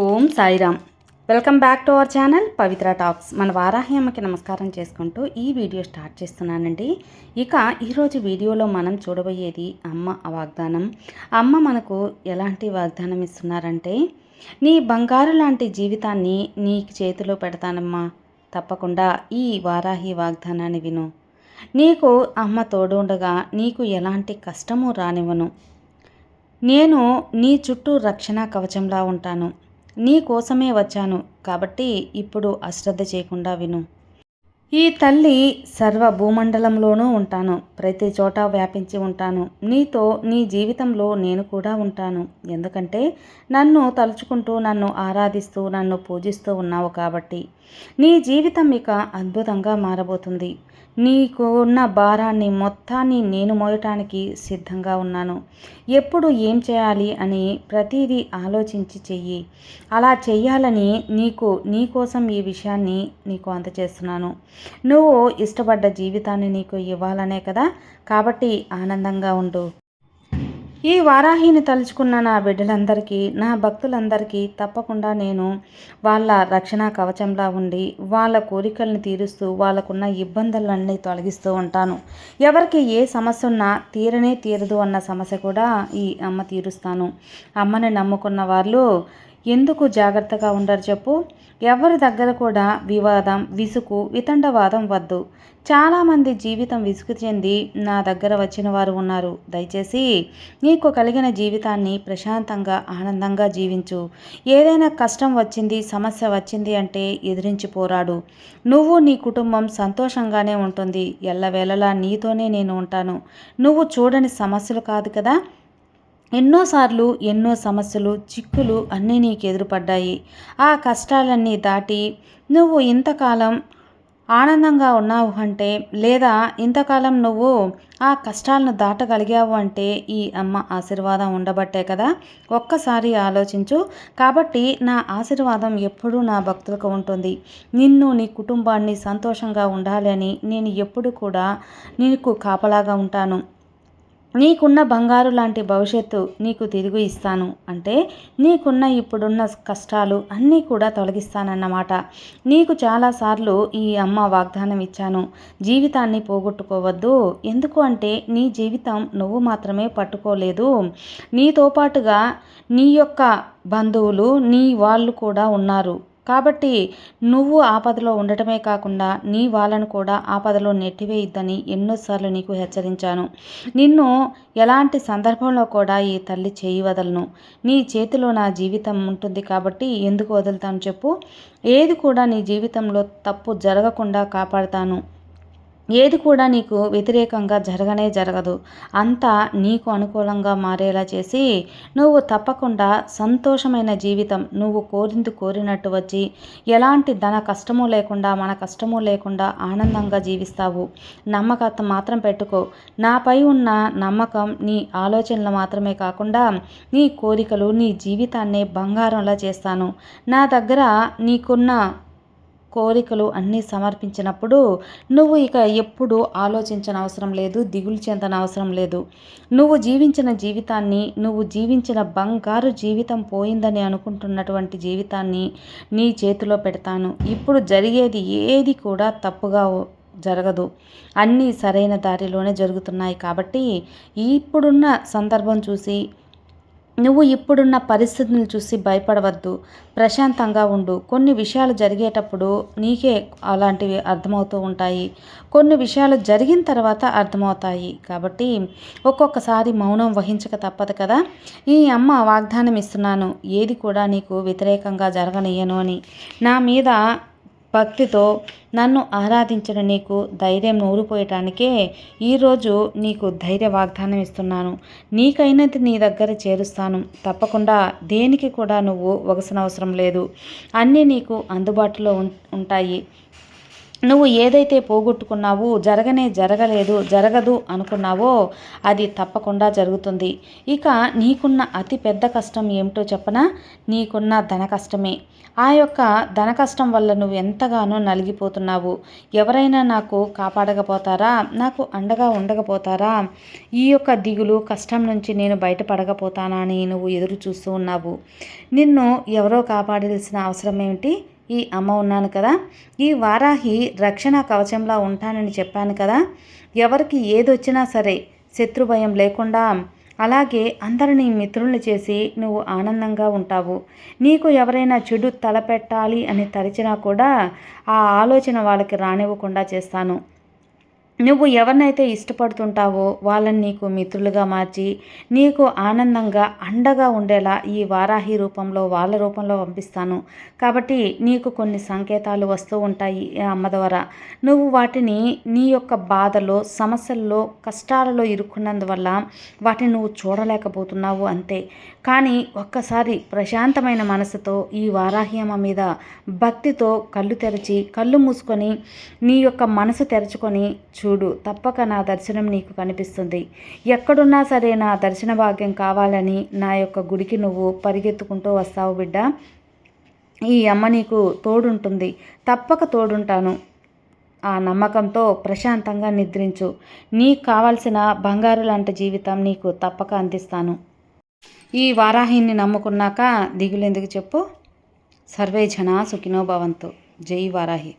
Om Sairam. Welcome back to our channel Pavitra talks. మన వారాహి అమ్మకి నమస్కారం చేసుకుంటూ ఈ వీడియో స్టార్ట్ చేస్తున్నానండి. ఇక ఈరోజు వీడియోలో మనం చూడబోయేది అమ్మ వాగ్దానం. అమ్మ మనకు ఎలాంటి వాగ్దానం ఇస్తున్నారంటే నీ బంగారు లాంటి జీవితాన్ని నీ చేతిలో పెడతానమ్మా. తప్పకుండా ఈ వారాహి వాగ్దానాన్ని విను. నీకు అమ్మ తోడుండగా నీకు ఎలాంటి కష్టము రానివ్వను. నేను నీ చుట్టూ రక్షణ కవచంలా ఉంటాను. నీ కోసమే వచ్చాను కాబట్టి ఇప్పుడు అశ్రద్ధ చేయకుండా విను. ఈ తల్లి సర్వ భూమండలంలోనూ ఉంటాను. ప్రతి చోట వ్యాపించి ఉంటాను. నీతో నీ జీవితంలో నేను కూడా ఉంటాను. ఎందుకంటే నన్ను తలుచుకుంటూ నన్ను ఆరాధిస్తూ నన్ను పూజిస్తూ ఉన్నావు కాబట్టి. నీ జీవితం ఇక అద్భుతంగా మారబోతుంది. నీకు ఉన్న భారాన్ని మొత్తాన్ని నేను మోయటానికి సిద్ధంగా ఉన్నాను. ఎప్పుడు ఏం చేయాలి అని ప్రతిదీ ఆలోచించి చెయ్యి. అలా చెయ్యాలని నీకు నీ కోసం ఈ విషయాన్ని నీకు అందచేస్తున్నాను నువ్వు ఇష్టపడ్డ జీవితాన్ని నీకు ఇవ్వాలనే కదా? కాబట్టి ఆనందంగా ఉండు. ఈ వారాహిని తలుచుకున్న నా బిడ్డలందరికీ నా భక్తులందరికీ తప్పకుండా నేను వాళ్ళ రక్షణ కవచంలా ఉండి వాళ్ళ కోరికల్ని తీరుస్తూ వాళ్ళకున్న ఇబ్బందులన్నీ తొలగిస్తూ ఉంటాను. ఎవరికి ఏ సమస్య ఉన్నా తీరనే తీరదు అన్న సమస్య కూడా ఈ అమ్మ తీరుస్తాను. అమ్మని నమ్ముకున్న వాళ్ళు ఎందుకు జాగ్రత్తగా ఉండరు చెప్పు? ఎవరి దగ్గర కూడా వివాదం విసుగు వితండవాదం వద్దు. చాలామంది జీవితం విసుగు చెంది నా దగ్గర వచ్చిన వారు ఉన్నారు. దయచేసి నీకు కలిగిన జీవితాన్ని ప్రశాంతంగా ఆనందంగా జీవించు. ఏదైనా కష్టం వచ్చింది సమస్య వచ్చింది అంటే ఎదిరించి పోరాడు. నువ్వు నీ కుటుంబం సంతోషంగానే ఉంటుంది. ఎల్లవేళలా నీతోనే నేను ఉంటాను. నువ్వు చూడని సమస్యలు కాదు కదా? ఎన్నోసార్లు ఎన్నో సమస్యలు చిక్కులు అన్నీ నీకు ఎదురుపడ్డాయి. ఆ కష్టాలన్నీ దాటి నువ్వు ఇంతకాలం ఆనందంగా ఉన్నావు అంటే లేదా ఇంతకాలం నువ్వు ఆ కష్టాలను దాటగలిగావు అంటే ఈ అమ్మ ఆశీర్వాదం ఉండబట్టే కదా? ఒక్కసారి ఆలోచించు. కాబట్టి నా ఆశీర్వాదం ఎప్పుడూ నా భక్తులకు ఉంటుంది. నిన్ను నీ కుటుంబాన్ని సంతోషంగా ఉండాలి అని నేను ఎప్పుడు కూడా నీకు కాపలాగా ఉంటాను. నీకున్న బంగారు లాంటి భవిష్యత్తు నీకు తిరిగి ఇస్తాను అంటే నీకున్న ఇప్పుడున్న కష్టాలు అన్నీ కూడా తొలగిస్తానన్నమాట. నీకు చాలాసార్లు ఈ అమ్మ వాగ్దానం ఇచ్చాను. జీవితాన్ని పోగొట్టుకోవద్దు. ఎందుకు అంటే నీ జీవితం నువ్వు మాత్రమే పట్టుకోలేదు. నీతో పాటుగా నీ యొక్క బంధువులు నీ వాళ్ళు కూడా ఉన్నారు. కాబట్టి నువ్వు ఆపదలో ఉండటమే కాకుండా నీ వాళ్ళను కూడా ఆపదలో నెట్టివేయొద్దని ఎన్నోసార్లు నీకు హెచ్చరించాను. నిన్ను ఎలాంటి సందర్భంలో కూడా ఈ తల్లి చేయి వదలను. నీ చేతిలో నా జీవితం ఉంటుంది కాబట్టి ఎందుకు వదులుతాను చెప్పు. ఏది కూడా నీ జీవితంలో తప్పు జరగకుండా కాపాడతాను. ఏది కూడా నీకు వ్యతిరేకంగా జరగనే జరగదు. అంతా నీకు అనుకూలంగా మారేలా చేసి నువ్వు తప్పకుండా సంతోషమైన జీవితం నువ్వు కోరింది కోరినట్టు వచ్చి ఎలాంటి ధన కష్టము లేకుండా మన కష్టము లేకుండా ఆనందంగా జీవిస్తావు. నమ్మకత్వం మాత్రం పెట్టుకో. నాపై ఉన్న నమ్మకం నీ ఆలోచనలు మాత్రమే కాకుండా నీ కోరికలు నీ జీవితాన్ని బంగారంలా చేస్తాను. నా దగ్గర నీకున్న కోరికలు అన్నీ సమర్పించినప్పుడు నువ్వు ఇక ఎప్పుడు ఆలోచించనవసరం అవసరం లేదు దిగులు చెందన అవసరం లేదు. నువ్వు జీవించిన జీవితాన్ని నువ్వు జీవించిన బంగారు జీవితం పోయిందని అనుకుంటున్నటువంటి జీవితాన్ని నీ చేతిలో పెడతాను. ఇప్పుడు జరిగేది ఏది కూడా తప్పుగా జరగదు. అన్నీ సరైన దారిలోనే జరుగుతున్నాయి కాబట్టి ఇప్పుడున్న సందర్భం చూసి నువ్వు ఇప్పుడున్న పరిస్థితిని చూసి భయపడవద్దు. ప్రశాంతంగా ఉండు. కొన్ని విషయాలు జరిగేటప్పుడు నీకే అలాంటివి అర్థమవుతూ ఉంటాయి. కొన్ని విషయాలు జరిగిన తర్వాత అర్థమవుతాయి. కాబట్టి ఒక్కొక్కసారి మౌనం వహించక తప్పదు కదా. ఈ అమ్మ వాగ్దానం ఇస్తున్నాను ఏది కూడా నీకు వ్యతిరేకంగా జరగనీయను అని. నా మీద భక్తితో నన్ను ఆరాధించిన నీకు ధైర్యం నూరిపోయటానికే ఈరోజు నీకు ధైర్య వాగ్దానం ఇస్తున్నాను. నీకైనది నీ దగ్గర చేరుస్తాను. తప్పకుండా దేనికి కూడా నువ్వు అవసరం లేదు. అన్నీ నీకు అందుబాటులో ఉంటాయి. నువ్వు ఏదైతే పోగొట్టుకున్నావో జరగనే జరగలేదు జరగదు అనుకున్నావో అది తప్పకుండా జరుగుతుంది. ఇక నీకున్న అతి పెద్ద కష్టం ఏమిటో చెప్పనా? నీకున్న ధన కష్టమే. ఆ యొక్క ధన కష్టం వల్ల నువ్వు ఎంతగానో నలిగిపోతున్నావు. ఎవరైనా నాకు కాపాడకపోతారా? నాకు అండగా ఉండకపోతారా? ఈ యొక్క దిగులు కష్టం నుంచి నేను బయటపడకపోతానా అని నువ్వు ఎదురు చూస్తూ ఉన్నావు. నిన్ను ఎవరో కాపాడాల్సిన అవసరం ఏమిటి? ఈ అమ్మ ఉన్నాను కదా. ఈ వారాహి రక్షణ కవచంలా ఉంటానని చెప్పాను కదా. ఎవరికి ఏదొచ్చినా సరే శత్రు భయం లేకుండా అలాగే అందరినీ మిత్రుల్ని చేసి నువ్వు ఆనందంగా ఉంటావు. నీకు ఎవరైనా చెడు తలపెట్టాలి అని తరిచినా కూడా ఆ ఆలోచన వాళ్ళకి రానివ్వకుండా చేస్తాను. నువ్వు ఎవరినైతే ఇష్టపడుతుంటావో వాళ్ళని నీకు మిత్రులుగా మార్చి నీకు ఆనందంగా అండగా ఉండేలా ఈ వారాహి రూపంలో వాళ్ళ రూపంలో పంపిస్తాను. కాబట్టి నీకు కొన్ని సంకేతాలు వస్తూ ఉంటాయి అమ్మ ద్వారా నువ్వు వాటిని నీ యొక్క బాధలో సమస్యల్లో కష్టాలలో ఇరుక్కున్నందువల్ల వాటిని నువ్వు చూడలేకపోతున్నావు అంతే. కానీ ఒక్కసారి ప్రశాంతమైన మనసుతో ఈ వారాహి అమ్మ మీద భక్తితో కళ్ళు తెరిచి కళ్ళు మూసుకొని నీ యొక్క మనసు తెరుచుకొని చూ చూడు తప్పక నా దర్శనం నీకు కనిపిస్తుంది. ఎక్కడున్నా సరే నా దర్శన భాగ్యం కావాలని నా యొక్క గుడికి నువ్వు పరిగెత్తుకుంటూ వస్తావు బిడ్డ. ఈ అమ్మ నీకు తోడుంటుంది. తప్పక తోడుంటాను. ఆ నమ్మకంతో ప్రశాంతంగా నిద్రించు. నీకు కావాల్సిన బంగారు లాంటి జీవితం నీకు తప్పక అందిస్తాను. ఈ వారాహిని నమ్ముకున్నాక దిగులెందుకు చెప్పు? సర్వే జనా సుఖినో భవంతు. జై వారాహి.